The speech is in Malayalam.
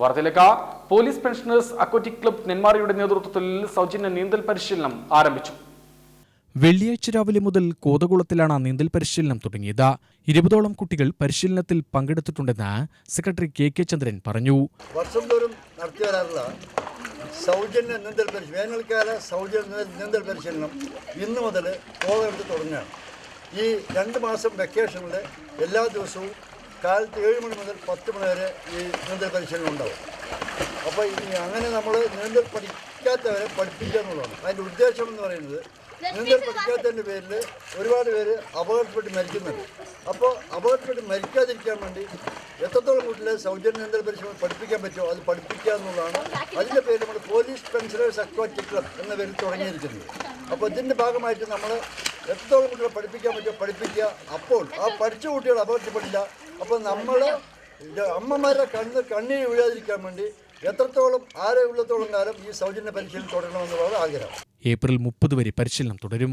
വാർത്തയിലേക്ക് പോലീസ് പെൻഷനേഴ്സ് അക്വറ്റിക് ക്ലബ് നെന്മാറയുടെ നേതൃത്വത്തിൽ സൗജന്യ നീന്തൽ പരിശീലനം ആരംഭിച്ചു. വെള്ളിയാഴ്ച രാവിലെ മുതൽ കോതകുളത്തിലാണ് നീന്തൽ പരിശീലനം തുടങ്ങിയത്. ഇരുപതോളം കുട്ടികൾ പരിശീലനത്തിൽ പങ്കെടുത്തിട്ടുണ്ടെന്ന് സെക്രട്ടറി കെ കെ ചന്ദ്രൻ പറഞ്ഞു. വർഷം തോറും നടത്തി വരാറുള്ള സൗജന്യ നീന്തൽ പരിശീലനം വേനൽക്കാല സൗജന്യ നീന്തൽ പരിശീലനം ഇന്ന് മുതൽ കോതകുളത്ത് തുടങ്ങുകയാണ്. ഈ രണ്ട് മാസം വെക്കേഷനിൽ എല്ലാ ദിവസവും കാലത്ത് ഏഴ് മണി മുതൽ പത്ത് മണി വരെ ഈ നീന്തൽ പരിശീലനം ഉണ്ടാവും അപ്പോൾ ഇനി അങ്ങനെ നമ്മൾ നീന്തൽ പഠിക്കാത്തവരെ പഠിപ്പിക്കുക എന്നുള്ളതാണ്. അതിന്റെ ഉദ്ദേശം എന്ന് പറയുന്നത് നീന്തൽ പഠിക്കാത്തതിന്റെ പേരിൽ ഒരുപാട് പേര് അപകടപ്പെട്ട് മരിക്കുന്നുണ്ട്. അപ്പോൾ അപകടപ്പെട്ട് മരിക്കാതിരിക്കാൻ വേണ്ടി എത്രത്തോളം കുട്ടികളെ സൗജന്യ നീന്തൽ പരിശീലനം പഠിപ്പിക്കാൻ പറ്റുമോ അത് പഠിപ്പിക്കുക എന്നുള്ളതാണ്. അതിന്റെ പേര് നമ്മൾ പോലീസ് പെൻഷനേഴ്സ് അക്വാറ്റിക് ക്ലബ് എന്ന പേരിൽ തുടങ്ങിയിരിക്കുന്നത്. അപ്പോൾ ഇതിന്റെ ഭാഗമായിട്ട് നമ്മൾ എത്രത്തോളം കുട്ടികളെ പഠിപ്പിക്കാൻ പറ്റുമോ പഠിപ്പിക്കുക അപ്പോൾ ആ പഠിച്ച കുട്ടികൾ അപകടപ്പെടില്ല അപ്പോൾ നമ്മൾ അമ്മമാരുടെ കണ്ണ് കണ്ണീര് വീഴാതിരിക്കാൻ വേണ്ടി എത്രത്തോളം ആരോഗ്യമുള്ളത്തോളം കാലം ഈ സൗജന്യ പരിശീലനം തുടരണമെന്നുള്ളത് ആഗ്രഹം. ഏപ്രിൽ മുപ്പത് വരെ പരിശീലനം തുടരും.